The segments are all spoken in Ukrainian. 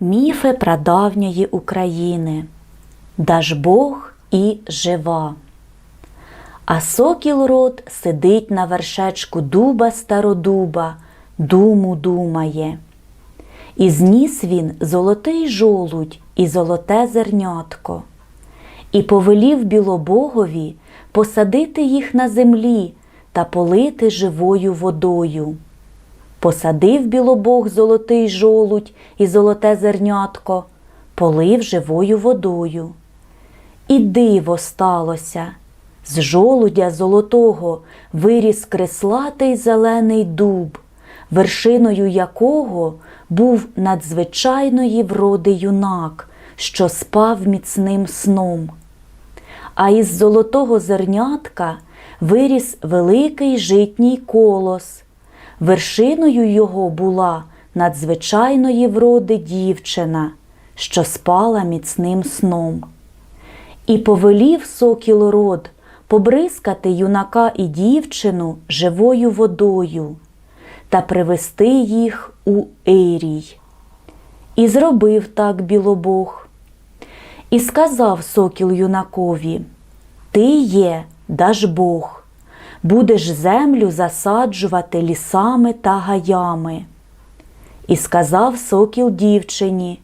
Міфи прадавньої України Дажбог і жива. А сокіл рот сидить на вершечку дуба стародуба, думу думає. І зніс він золотий жолудь і золоте зернятко, і повелів білобогові посадити їх на землі та полити живою водою. Посадив білобог золотий жолудь і золоте зернятко, полив живою водою. І диво сталося. З жолудя золотого виріс креслатий зелений дуб, вершиною якого був надзвичайної вроди юнак, що спав міцним сном. А із золотого зернятка виріс великий житній колос. Вершиною його була надзвичайної вроди дівчина, що спала міцним сном. І повелів сокіл род побризкати юнака і дівчину живою водою та привести їх у Ейрій. І зробив так білобог. І сказав сокіл юнакові: Ти є Дажбог, будеш землю засаджувати лісами та гаями. І сказав сокіл дівчині: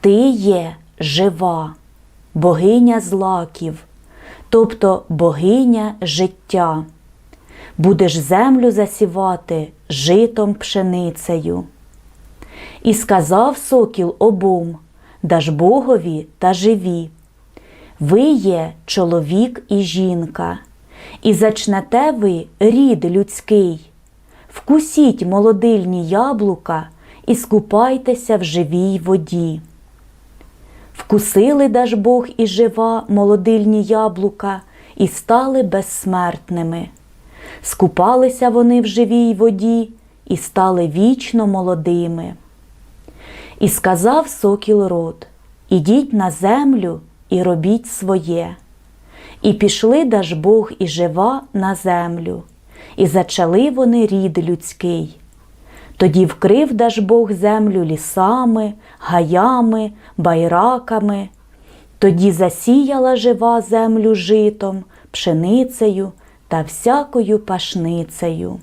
Ти є жива, богиня злаків, тобто богиня життя. Будеш землю засівати житом пшеницею. І сказав сокіл обом, Дажбогові та живі. Ви є чоловік і жінка, і зачнете ви рід людський. Вкусіть молодильні яблука і скупайтеся в живій воді. Вкусили Дажбог і жива молодильні яблука і стали безсмертними. Скупалися вони в живій воді і стали вічно молодими. І сказав сокіл род Ідіть на землю і робіть своє. І пішли Дажбог і жива на землю, і зачали вони рід людський. Тоді вкрив Дажбог землю лісами, гаями, байраками. Тоді засіяла жива землю житом, пшеницею та всякою пашницею.